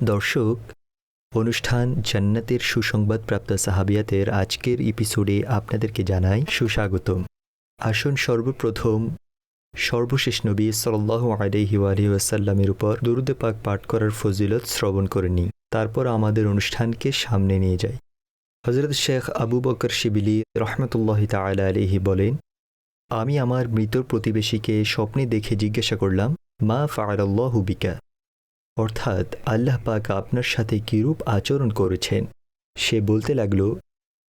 দর্শক, অনুষ্ঠান জান্নাতের সুসংবাদপ্রাপ্ত সাহাবিয়াতের আজকের এপিসোডে আপনাদেরকে জানাই সুস্বাগতম। আসুন সর্বপ্রথম সর্বশেষ নবী সাল্লাহ আলহি আলহিউসাল্লামের উপর দুরুদে পাক পাঠ করার ফজিলত শ্রবণ করে নিই। তারপর আমাদের অনুষ্ঠানকে সামনে নিয়ে যাই। হজরত শেখ আবু বকর শিবিলি রহমতুল্লাহ তালা আলহি বলেন আমি আমার মৃত প্রতিবেশীকে স্বপ্নে দেখে জিজ্ঞাসা করলাম, মা ফায়াল্লাহ হুবিকা অর্থাৎ আল্লাহ পাক আপনার সাথে কিরূপ আচরণ করেছেন? সে বলতে লাগল,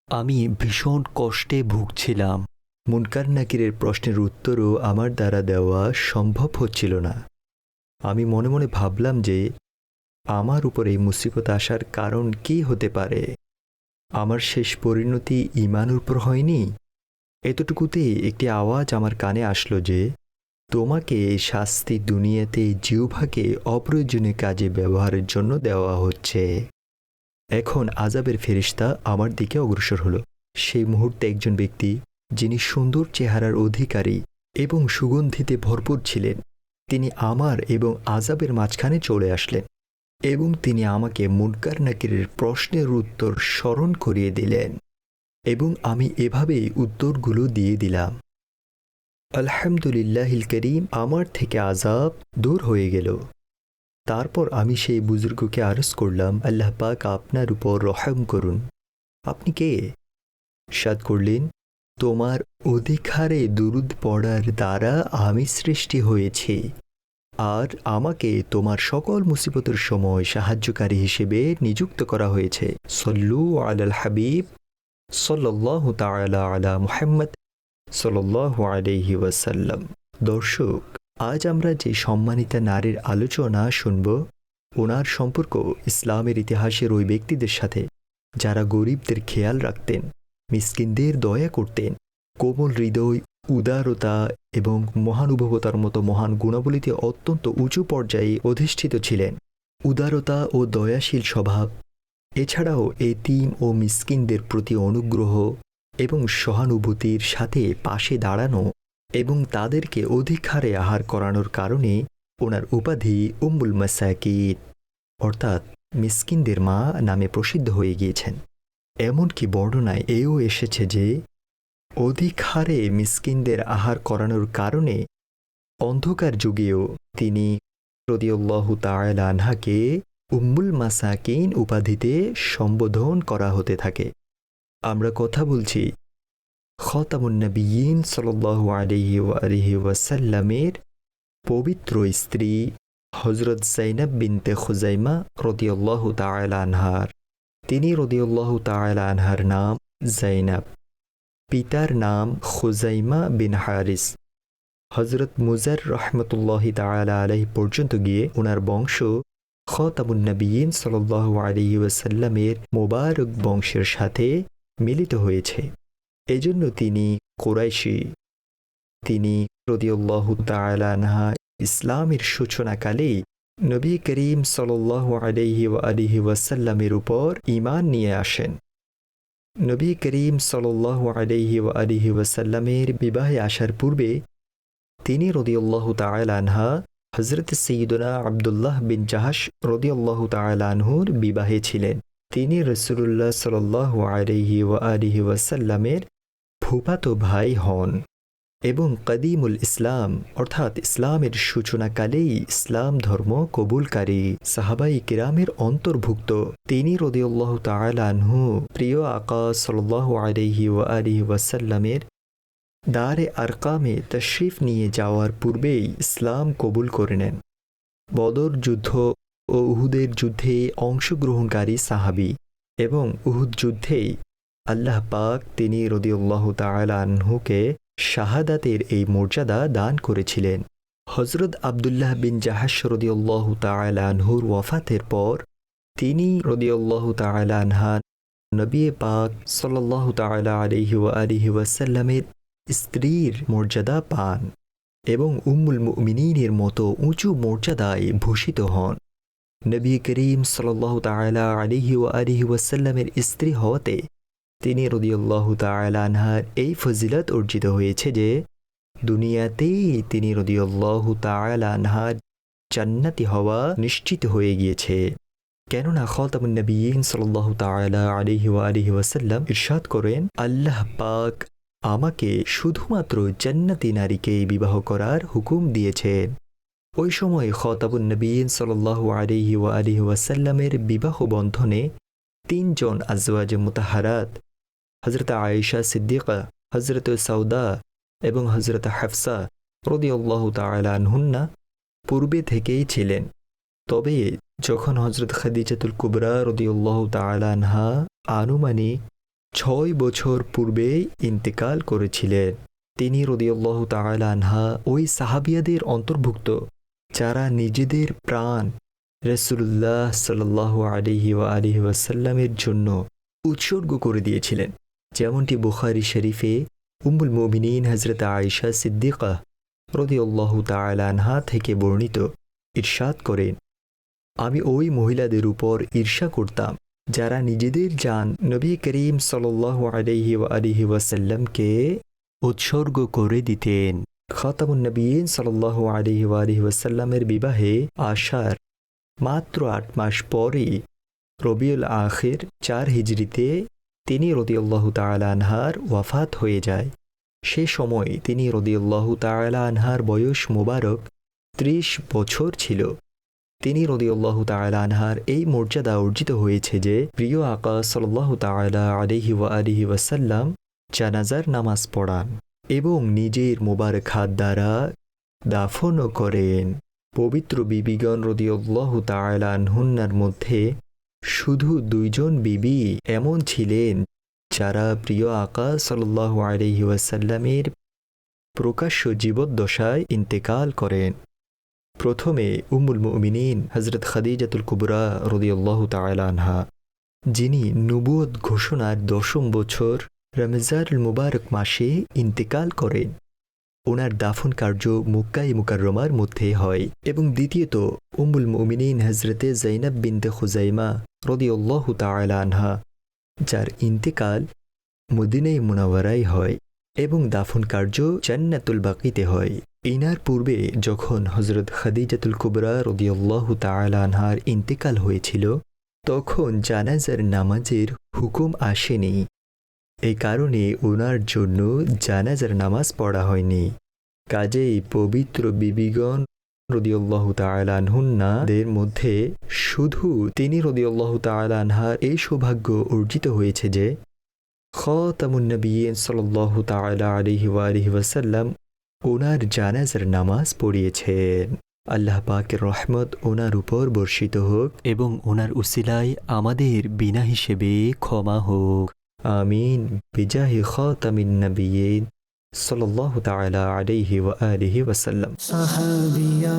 আমি ভীষণ কষ্টে ভুগছিলাম। মুনকার নাকিরের প্রশ্নের উত্তরও আমার দ্বারা দেওয়া সম্ভব হচ্ছিল না। আমি মনে মনে ভাবলাম যে, আমার উপরে মুসিবত আসার কারণ কি হতে পারে? আমার শেষ পরিণতি ইমানের উপর হয়নি? এতটুকুতে একটি আওয়াজ আমার কানে আসলো যে, তোমাকে শাস্তি দুনিয়াতে জিউভাকে অপ্রয়োজনীয় কাজে ব্যবহারের জন্য দেওয়া হচ্ছে। এখন আজাবের ফেরিস্তা আমার দিকে অগ্রসর হলো। সেই মুহূর্তে একজন ব্যক্তি, যিনি সুন্দর চেহারার অধিকারী এবং সুগন্ধিতে ভরপুর ছিলেন, তিনি আমার এবং আজাবের মাঝখানে চলে আসলেন এবং তিনি আমাকে মুনকার নাকিরের প্রশ্নের উত্তর স্মরণ করিয়ে দিলেন। এবং আমি এভাবেই উত্তরগুলো দিয়ে দিলাম। আলহামদুলিল্লাহিল করিম, আমার থেকে আজাব দূর হয়ে গেল। তারপর আমি সেই বুজুর্গকে আরজ করলাম, আল্লাহ পাক আপনার উপর রহম করুন। আপনি কে? সাদ করলেন, তোমার অধিকারে দুরুদ পড়ার দ্বারা আমি সৃষ্টি হয়েছি। আর আমাকে তোমার সকল মুসিবতের সময় সাহায্যকারী হিসেবে নিযুক্ত করা হয়েছে। সল্লু আলাল হাবিব। সল্লাহ তালা আলা মুহাম্মদ সাল্লাহ আলহি ওয়াসাল্লাম। দর্শক, আজ আমরা যে সম্মানিতা নারীর আলোচনা শুনব ওনার সম্পর্ক ইসলামের ইতিহাসের ওই ব্যক্তিদের সাথে যারা গরিবদের খেয়াল রাখতেন, মিসকিনদের দয়া করতেন, কোমল হৃদয়, উদারতা এবং মহানুভবতার মতো মহান গুণাবলীতে অত্যন্ত উঁচু পর্যায়ে অধিষ্ঠিত ছিলেন। উদারতা ও দয়াশীল স্বভাব এছাড়াও এতিম ও মিসকিনদের প্রতি অনুগ্রহ এবং সহানুভূতির সাথে পাশে দাঁড়ানো এবং তাদেরকে অধিক হারে আহার করানোর কারণে ওনার উপাধি উম্মুল মাসাকিদ, অর্থাৎ মিসকিনদের মা নামে প্রসিদ্ধ হয়ে গিয়েছেন। এমনকি বর্ণনায় এও এসেছে যে অধিক হারে মিসকিনদের আহার করানোর কারণে অন্ধকার যুগেও তিনি রদিউল্লাহ তায়লা আনহাকে উম্মুল মাসাকিন উপাধিতে সম্বোধন করা হতে থাকে। আমরা কথা বলছি খতামুন্নবীন ওয়াসাল্লামের পবিত্র স্ত্রী হজরত জাইনাব বিনতে খুজাইমা রদিউল্লাহ আনহার। তিনি রদিউল্লাহ আনহার নাম জাইনাব পিতার নাম খুজাইমা বিন হারিস। হজরত মুজার রহমতুল্লাহ তালা আলহি পর্যন্ত গিয়ে ওনার বংশ খতামুন্নবীন সাল্লাহ আলহি ওয়াসাল্লামের মোবারক বংশের সাথে মিলিত হয়েছে। এজন্য তিনি কোরাইশি। তিনি রদিউল্লাহ তালানহা ইসলামের সূচনাকালেই নবী করিম সাল্লাহ আলহি আলিহি ওয়াসাল্লামের উপর ইমান নিয়ে আসেন। নবী করিম সাল্লাহ আলহি আলিহি ওয়াসাল্লামের বিবাহে আসার পূর্বে তিনি রদিউল্লাহ তালানহা হজরত সঈদুনা আবদুল্লাহ বিন জাহাস রদিউল্লাহ তালানহুর বিবাহে ছিলেন। তিনি রসুল্লাহ সাল্লাহ আলহি আলিহি ওয়াসাল্লামের ফুফাতো ভাই হন এবং কদিমুল ইসলাম, অর্থাৎ ইসলামের সূচনাকালেই ইসলাম ধর্ম কবুলকারী সাহাবাই কিরামের অন্তর্ভুক্ত। তিনি রদিউল্লাহ তালানহু প্রিয় আকা সাল্লাহ আলহি ও আলিহি ওয়াসাল্লামের দারে আরকামে তশরিফ নিয়ে যাওয়ার পূর্বেই ইসলাম কবুল করে নেন। বদর যুদ্ধ ও উহুদের যুদ্ধে অংশগ্রহণকারী সাহাবি এবং উহুদ যুদ্ধেই আল্লাহ পাক তিনি রদিউল্লাহ তালানহুকে শাহাদাতের এই মর্যাদা দান করেছিলেন। হজরত আবদুল্লাহ বিন জাহাস রদিউল্লাহ তালানহুর ওয়াফাতের পর তিনি রদিউল্লাহ তালানহান নবী পাক সাল্লাহ তালা আলহি আলহি ওয়াসাল্লামের স্ত্রীর মর্যাদা পান এবং উম্মুল মুমিনের মতো উঁচু মর্যাদায় ভূষিত হন। নবী করিম সাল্লাহ তালা আলিহি ও আলিহি ওয়াসাল্লামের স্ত্রী হওয়াতে তিনি রদিউল্লাহ তালানহার এই ফজিলত অর্জিত হয়েছে যে, দুনিয়াতেই তিনি রদিয়াল্লাহু তাআলা আনহার জান্নাতি হওয়া নিশ্চিত হয়ে গিয়েছে। কেননা খতামুন নবীন সাল্লাল্লাহু তাআলা আলাইহি ওয়া আলিহি ওয়াসাল্লাম ইরশাদ করেন, আল্লাহ পাক আমাকে শুধুমাত্র জান্নাতি নারীকেই বিবাহ করার হুকুম দিয়েছেন ওই সময় খতাবুন নবীন ওয়া আলিহি ওয়াসাল্লামের বিবাহ বন্ধনে তিনজন আজওয়াজ মুতাহারাত হজরত আয়েশা সিদ্দিকা হজরত সৌদা এবং হজরত হাফসা রদিয়াল্লাহ তাআলা আনহুন্না পূর্বে থেকেই ছিলেন। তবে যখন হজরত খাদিজাতুল কুবরা রদিউল্লাহ তালানহা আনুমানিক ছয় বছর পূর্বে ইন্তেকাল করেছিলেন। তিনি রদিউল্লাহ তালানহা ওই সাহাবিয়াদের অন্তর্ভুক্ত, যারা নিজেদের প্রাণ রসুল্লাহ সাল্লাহ আলিহি ওয়া আলিহি ওয়াসাল্লামের জন্য উৎসর্গ করে দিয়েছিলেন। যেমনটি বুখারি শরীফে উম্মুল মোমিনিন হজরত আয়েশা সিদ্দিকা রদিউল্লাহ তালানহা থেকে বর্ণিত, ইরশাদ করেন, আমি ওই মহিলাদের উপর ঈর্ষা করতাম যারা নিজেদের যান নবী করিম সাল্লাহ আলহি আলিহি ওয়াসাল্লামকে উৎসর্গ করে দিতেন। খতামুন নবীন সাল্লাহ আলহি আলিহি ওয়াসাল্লামের বিবাহে আসার মাত্র আট মাস পরেই রবিউল আখের চার হিজড়িতে তিনি রদিউল্লাহ তালা আনহার ওয়াফাত হয়ে যায়। সে সময় তিনি রদিউল্লাহ তালা আনহার বয়স মোবারক ত্রিশ বছর ছিল। তিনি রদিউল্লাহ তালা আনহার এই মর্যাদা অর্জিত হয়েছে যে, প্রিয় আকা সাল্লাহ তালা আলিহি ওয়া আলিহি ওয়াসাল্লাম জানাজার নামাজ পড়ান এবং নিজের মোবারক হাত দ্বারা দাফনও করেন। পবিত্র বিবিগণ রদিউল্লাহ তালা আনহুন্নার মধ্যে শুধু দুইজন বিবি এমন ছিলেন যারা প্রিয় আকা সাল্লাহ আলহি ওয়াসাল্লামের প্রকাশ্য জীবদ্দশায় ইন্তেকাল করেন। প্রথমে উম্মুল মুমিনিন হজরত খাদিজাতুল কুবরা রদিয়াল্লাহ আনহা, যিনি নুবুয়ত ঘোষণার দশম বছর রমজারুল মুবারক মাসে ইন্তেকাল করেন। ওনার দাফন কার্য মুক্কাই মুকাররমার মধ্যে হয় এবং দ্বিতীয়ত উম্মুল মুমিনিন হজরতে জৈনব বিনতে খুজাইমা রদিয়াল্লাহ আনহা, যার ইন্তেকাল মদিনাই মুনাওয়ারাই হয় এবং দাফন কার্য জান্নাতুল বাকিতে হয়। ইনার পূর্বে যখন হজরত খাদিজাতুল কুবরা রদিয়াল্লাহ আনহার ইন্তেকাল হয়েছিল, তখন জানাজার নামাজের হুকুম আসেনি। এই কারণে ওনার জন্য জানাজার নামাজ পড়া হয়নি। কাজেই পবিত্র বিবিগণ রদিয়াল্লাহ তালানহুন্নাদের মধ্যে শুধু তিনি রদিয়াল্লাহ তালানহার এই সৌভাগ্য অর্জিত হয়েছে যে খ খতামুন্নবীন সাল্লাহ তালা আলহি ওয়াসাল্লাম ওনার জানাজার নামাজ পড়িয়েছেন। আল্লাহ পাকের রহমত ওনার উপর বর্ষিত হোক এবং ওনার উসিলায় আমাদের বিনা হিসেবে ক্ষমা হোক। আমিন। বিজাহি খতামিন নবীন সাল্লাল্লাহু তাআলা ওয়া আলিহি ওয়াসাল্লাম। সাহাবিয়া